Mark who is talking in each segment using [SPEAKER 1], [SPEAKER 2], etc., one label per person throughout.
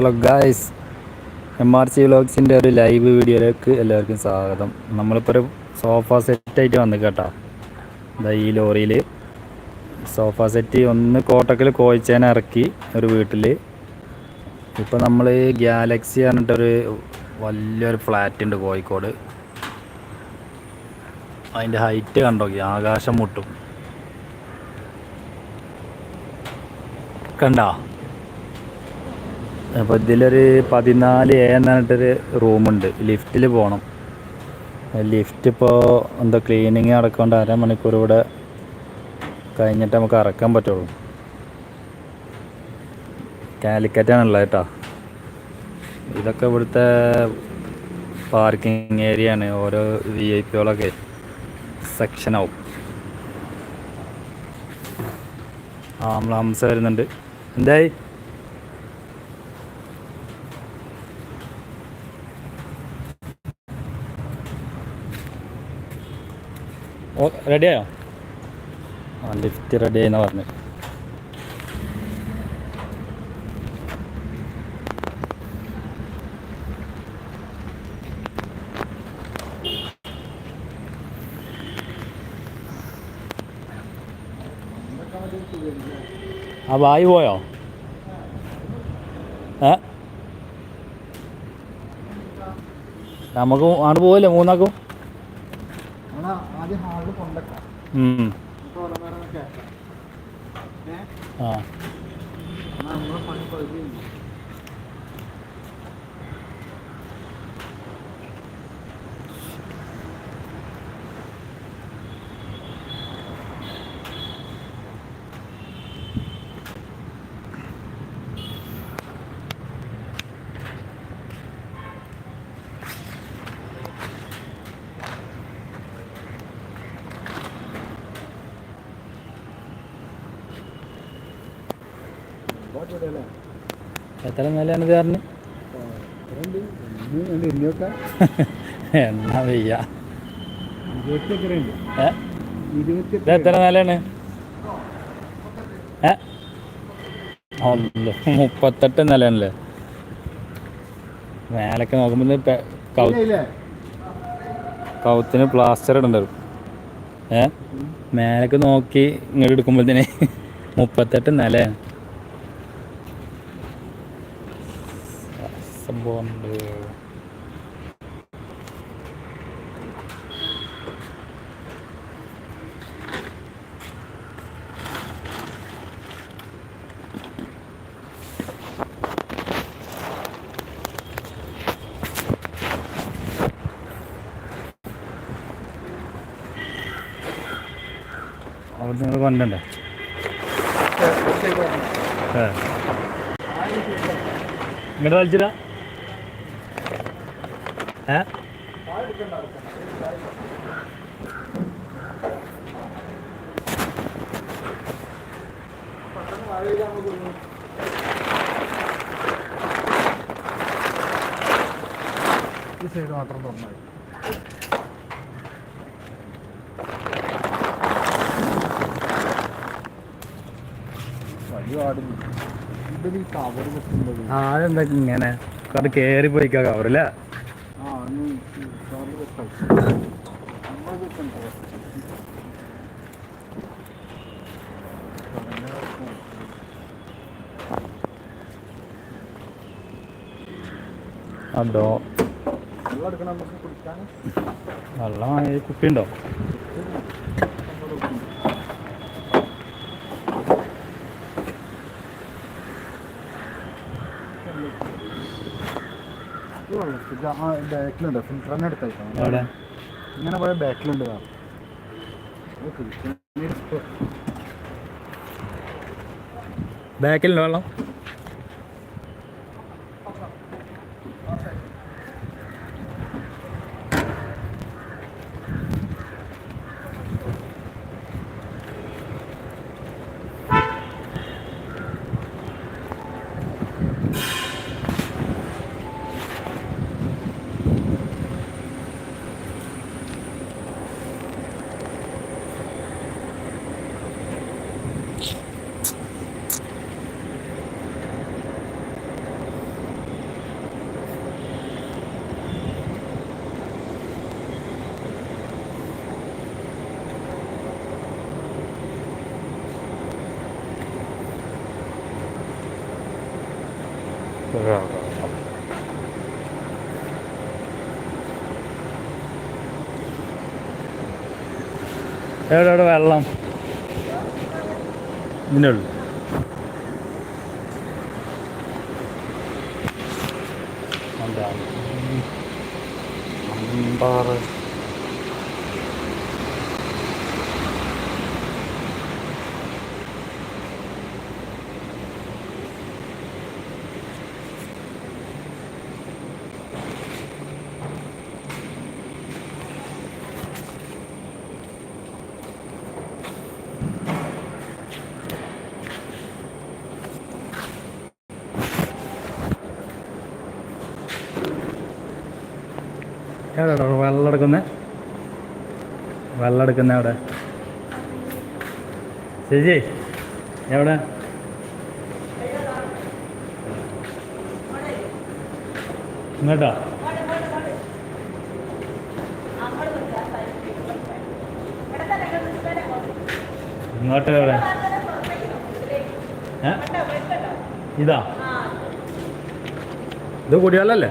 [SPEAKER 1] Hello guys M R C വ്ലോഗ്സിന്റെ ഒരു live വീഡിയോയിലേക്ക് എല്ലാവർക്കും സ്വാഗതം. നമ്മളിപ്പോൾ ഒരു സോഫ സെറ്റായിട്ട് വന്നു കേട്ടോ. ഇതാ ഈ ലോറിയിൽ സോഫ സെറ്റ് ഒന്ന് കോട്ടക്കിൽ കോഴിച്ചേനെ ഇറക്കി ഒരു വീട്ടിൽ ഇപ്പോൾ നമ്മൾ ഗ്യാലക്സി പറഞ്ഞിട്ടൊരു വലിയൊരു ഫ്ലാറ്റ് ഉണ്ട് കോഴിക്കോട്. അതിന്റെ ഹൈറ്റ് കണ്ടോ? ആകാശം മുട്ടും. കണ്ടോ? അപ്പോൾ ഇതിലൊരു പതിനാല് എ എന്ന് പറഞ്ഞിട്ടൊരു റൂമുണ്ട്. ലിഫ്റ്റിൽ പോകണം ലിഫ്റ്റ് ഇപ്പോൾ എന്താ ക്ലീനിങ് നടക്കൊണ്ട് അരമണിക്കൂർ ഇവിടെ കഴിഞ്ഞിട്ട് നമുക്ക് അറക്കാൻ പറ്റുള്ളൂ. കാലിക്കറ്റാണുള്ളത് കേട്ടോ. ഇതൊക്കെ ഇവിടുത്തെ പാർക്കിംഗ് ഏരിയ ആണ് ഓരോ വി ഐ പികളൊക്കെ സെക്ഷനാവും ആ നമ്മൾ ഹംസ വരുന്നുണ്ട്. എന്തായി? റെഡിയായോ? ആ ലിഫ്റ്റ് റെഡി ആയിന്നാ പറഞ്ഞു. ആ വായി പോയോ? ഏ? നമുക്ക് അങ്ങോട്ട് പോവില്ലേ മൂന്നാക്കും?
[SPEAKER 2] ആദ്യം ഹാളിൽ കൊണ്ടക്കാം
[SPEAKER 1] ഉം.
[SPEAKER 2] എന്നിട്ട് ഓല മേലെ കേൾക്കാം.
[SPEAKER 1] ആ.
[SPEAKER 2] എന്നാ നമ്മളെ പണി പകുതി
[SPEAKER 1] എത്ര നിലയാണ് ഇത് പറഞ്ഞു വയ്യ. എത്ര നിലയാണ്? മുപ്പത്തെട്ട് നിലയാണല്ലേ? മേലൊക്കെ നോക്കുമ്പോൾ കൗ- കൗത്തിന് പ്ലാസ്റ്റർ ഇടണ്ടാവും ഏ? മേലൊക്കെ നോക്കി ഇങ്ങോട്ട് എടുക്കുമ്പോഴത്തേന് മുപ്പത്തെട്ട് നിലയാണ്. സംഭവം ഉണ്ട് അവിടെ നിങ്ങൾ കൊണ്ടണ്ടേ ഇങ്ങോട്ട് വലിച്ചില്ല ഏ.
[SPEAKER 2] ഈ സൈഡ് മാത്രം
[SPEAKER 1] തുറന്നു ഇങ്ങനെ? അത് കയറി പോയിക്കാ കവറില്ല
[SPEAKER 2] ആ ഒന്ന് കവർ വെക്കാം നമ്മൾ വെക്കണ്ടോ
[SPEAKER 1] അതോ?
[SPEAKER 2] വെള്ളം
[SPEAKER 1] ഈ കുപ്പിയുണ്ടോ?
[SPEAKER 2] Thank ആ ബാക്കിലുണ്ട് ഇങ്ങനെ പോയ
[SPEAKER 1] വെള്ളം? എവിടെ എവിടെ വെള്ളം ഇതിനുള്ളു അമ്പാറ്. എവിടെ വെള്ളം എടുക്കുന്നേ വെള്ളം എടുക്കുന്ന എവിടെ ചേച്ചി എവിടെ? ഇങ്ങോട്ടോ? ഇങ്ങോട്ട് എവിടെ? ഇതാ. ഇത് കുടിവെള്ളല്ലേ?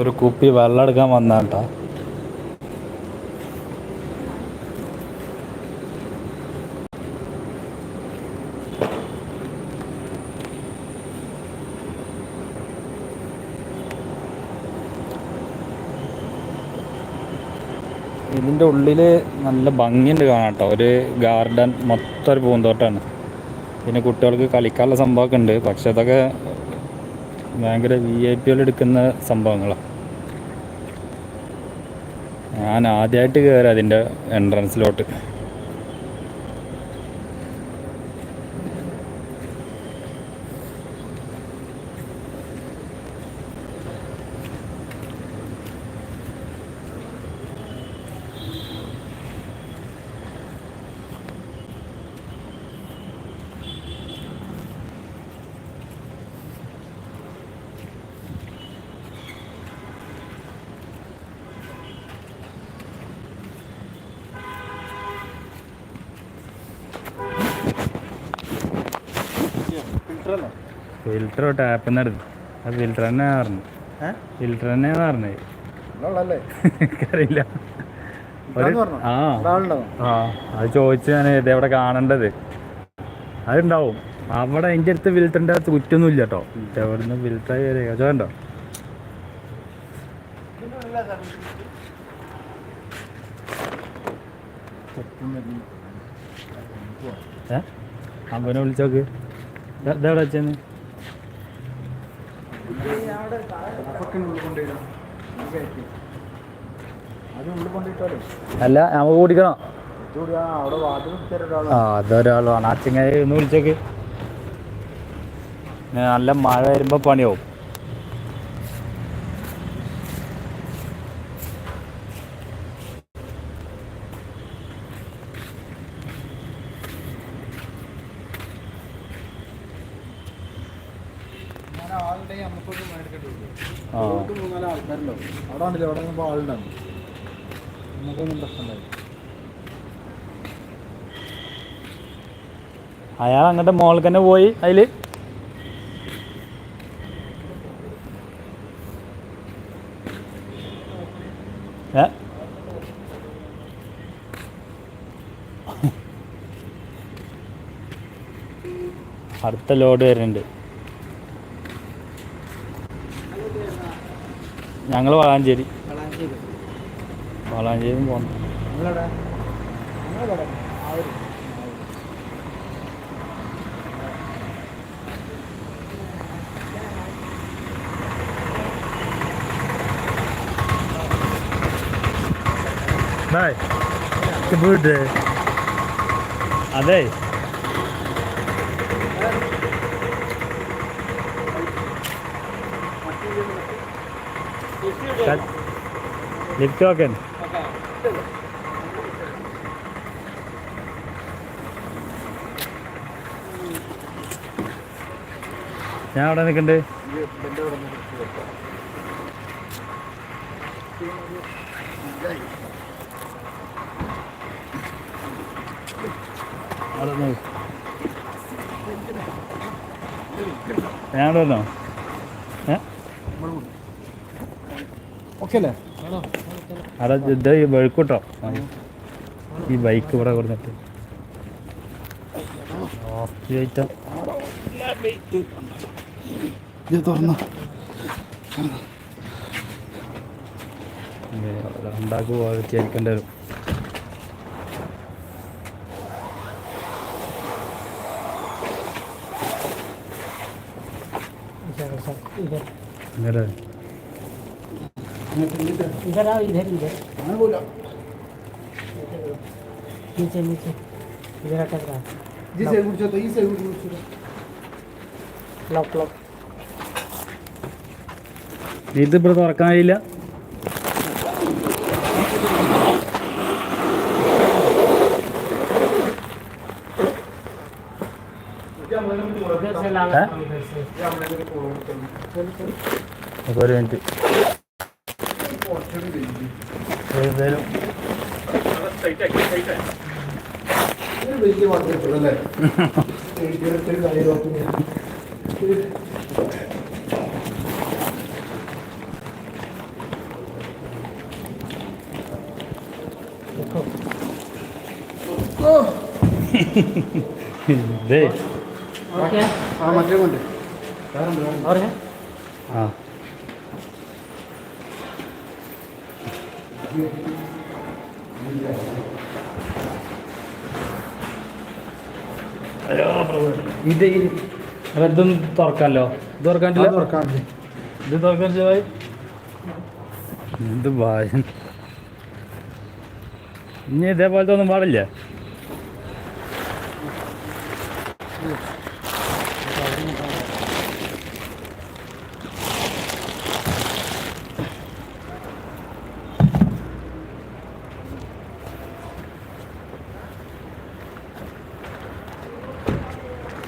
[SPEAKER 1] ഒരു കുപ്പി വെള്ളം എടുക്കാൻ വന്നാട്ടാ ഇതിന്റെ ഉള്ളിൽ നല്ല ഭംഗിയുണ്ട് കാണാം കേട്ടോ. ഒരു ഗാർഡൻ മൊത്തം ഒരു പൂന്തോട്ടമാണ് പിന്നെ കുട്ടികൾക്ക് കളിക്കാനുള്ള സംഭവമൊക്കെ ഉണ്ട്. പക്ഷെ അതൊക്കെ ഭയങ്കര വി ഐ പി എടുക്കുന്ന സംഭവങ്ങളാണ് ഞാൻ ആദ്യമായിട്ട് കയറി അതിന്റെ എൻട്രൻസിലോട്ട്
[SPEAKER 2] ഫിൽറ്റർ
[SPEAKER 1] ടാപ്പ് നടന്നു എടുത്തു. അത് ഫിൽറ്റർ തന്നെ പറഞ്ഞു ഫിൽറ്റർ തന്നെ പറഞ്ഞത്
[SPEAKER 2] അറിയില്ല?
[SPEAKER 1] ആ. ആ അത് ചോദിച്ചു ഞാൻ ഇത് എവിടെ കാണേണ്ടത്? അതുണ്ടാവും. അവിടെ എന്റെ അടുത്ത് ഫിൽറ്ററിന്റെ കുറ്റൊന്നും ഇല്ല കേട്ടോ എവിടെ നിന്ന് ഫിൽറ്റർ ചോണ്ടോ അമ്പനെ വിളിച്ചോക്ക് ഇത- ഇതെവിടെ വെച്ചെന്ന്
[SPEAKER 2] അപ്പൊക്കെ ഉള്ളിൽ കൊണ്ടുപോയിടാം അത് ഉള്ളിൽ കൊണ്ടുപോയിട്ടാലേ
[SPEAKER 1] അല്ല നമുക്ക് കൂടിക്കണോ?
[SPEAKER 2] ആ
[SPEAKER 1] അതൊരാളാണ്. ചങ്ങായി ഒന്ന് വിളിച്ചേക്ക്. നല്ല മഴ വരുമ്പോൾ പണിയാവും
[SPEAKER 2] ഞാൻ ആളുണ്ടെങ്കിൽ നമുക്കൊന്നും മേടിക്കേണ്ടി വരും
[SPEAKER 1] ആ
[SPEAKER 2] നമുക്ക് മൂന്നാൽ ആൾക്കാരുണ്ടാവും അവിടെ ആളുണ്ടാകും നമുക്കൊന്നും പ്രശ്നമുണ്ടായി
[SPEAKER 1] അയാൾ അങ്ങോട്ട് മോളിൽ തന്നെ പോയി അതിൽ. അടുത്ത ലോഡ് വരുന്നുണ്ട്. ഞങ്ങൾ വളാഞ്ചേരി വളാഞ്ചേരി പോകണം
[SPEAKER 2] നിങ്ങളെവിടെ നിങ്ങളെവിടെ ആ
[SPEAKER 1] ലിഫ്റ്റ് നോക്കൻ ഞാൻ അവിടെ നിൽക്കണ്ടേ. ഞാൻ വന്നോ ഏ?
[SPEAKER 2] ഓക്കെ അല്ലേ
[SPEAKER 1] അവിടെ ഇത് വെഴുക്കൂട്ടോ ഈ ബൈക്ക് ഇവിടെ കൊടുത്തിട്ട് ഉണ്ടാക്കി വിചാരിക്കേണ്ടി വരും. അങ്ങനെ
[SPEAKER 3] इधर आओ इधर इधर
[SPEAKER 2] അങ്ങനെ പോല
[SPEAKER 3] नीचे नीचे इधर अटक रहा
[SPEAKER 2] ഈ സൈഡ് കുടിച്ചോ ഈ സൈഡ് കുടിച്ചോ
[SPEAKER 3] लॉक लॉक
[SPEAKER 1] ഇത് ഇവിടെ തുറക്കാൻ കഴിയില്ല
[SPEAKER 3] इधर से लाना
[SPEAKER 1] हैं?
[SPEAKER 3] इधर से
[SPEAKER 1] അപ്പൊ ഒരു മിനിറ്റ് ഏതായാലും
[SPEAKER 2] വലിയ
[SPEAKER 3] വാട്ടല്ലേ ദേ
[SPEAKER 2] ആ മറ്റേ കൊണ്ട്.
[SPEAKER 1] ആ. ഇത് ഇതും തുറക്കാല്ലോ തുറക്കാമല്ലോ ഇത്
[SPEAKER 2] തുറക്കാൻ
[SPEAKER 1] ഇത് തുറക്കാൻ ചെലവായി ഇത് ഭാഷ? ഇനി ഇതേപോലത്തെ ഒന്നും പാടില്ല.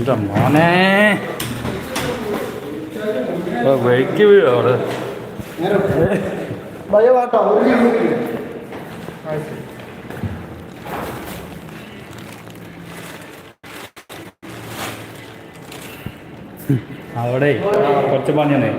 [SPEAKER 1] എന്താ മോനെ. വഴിക്ക് വീഴോ അവിടെ. അവിടെ കുറച്ച് പണിയാണ്.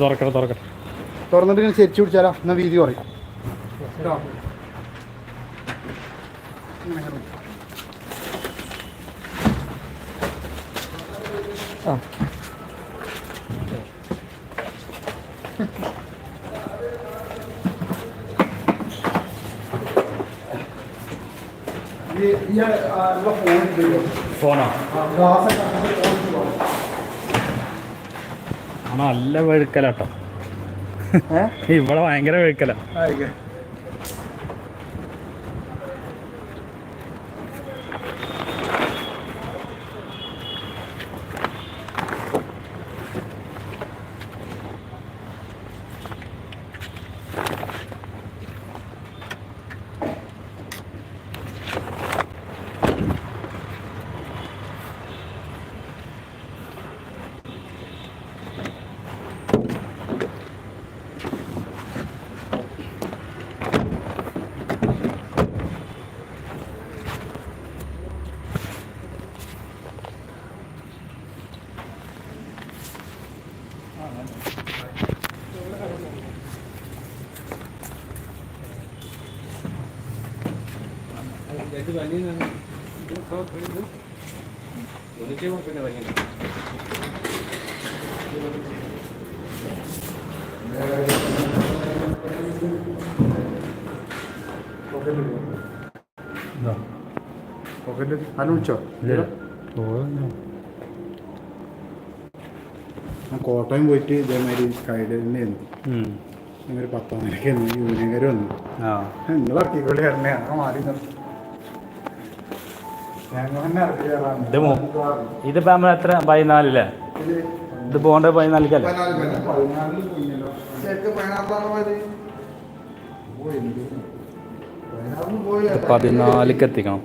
[SPEAKER 1] തുറക്കട തുറക്കട്ടെ
[SPEAKER 2] തുറന്നിട്ട് ഇങ്ങനെ ചെരിച്ചു പിടിച്ചാലോ? എന്നാൽ വീതി കുറയും. ആ.
[SPEAKER 1] ഫോണോ? നല്ല വെഴുക്കലാട്ടോ? ഇവിടെ ഭയങ്കര വെഴുക്കല
[SPEAKER 2] പോക്കറ്റിൽ ആരും വിളിച്ചോ ഞാൻ കോട്ടയം പോയിട്ട് ഇതേമാതിരി കൈഡ് തന്നെയായിരുന്നു ഒരു പത്താം നിലയ്ക്ക് യൂണിയൻകാർ വന്നു.
[SPEAKER 1] ആ.
[SPEAKER 2] നിങ്ങൾ ഇറക്കിക്കൊണ്ട് വരണേ അങ്ങനെ മാറി
[SPEAKER 1] ഇതിപ്പോ നമ്മൾ എത്ര? പതിനാലില്ലേ ഇത് പോകേണ്ട പതിനാലിക്കല്ലേ പതിനാലിക്ക് എത്തിക്കണം.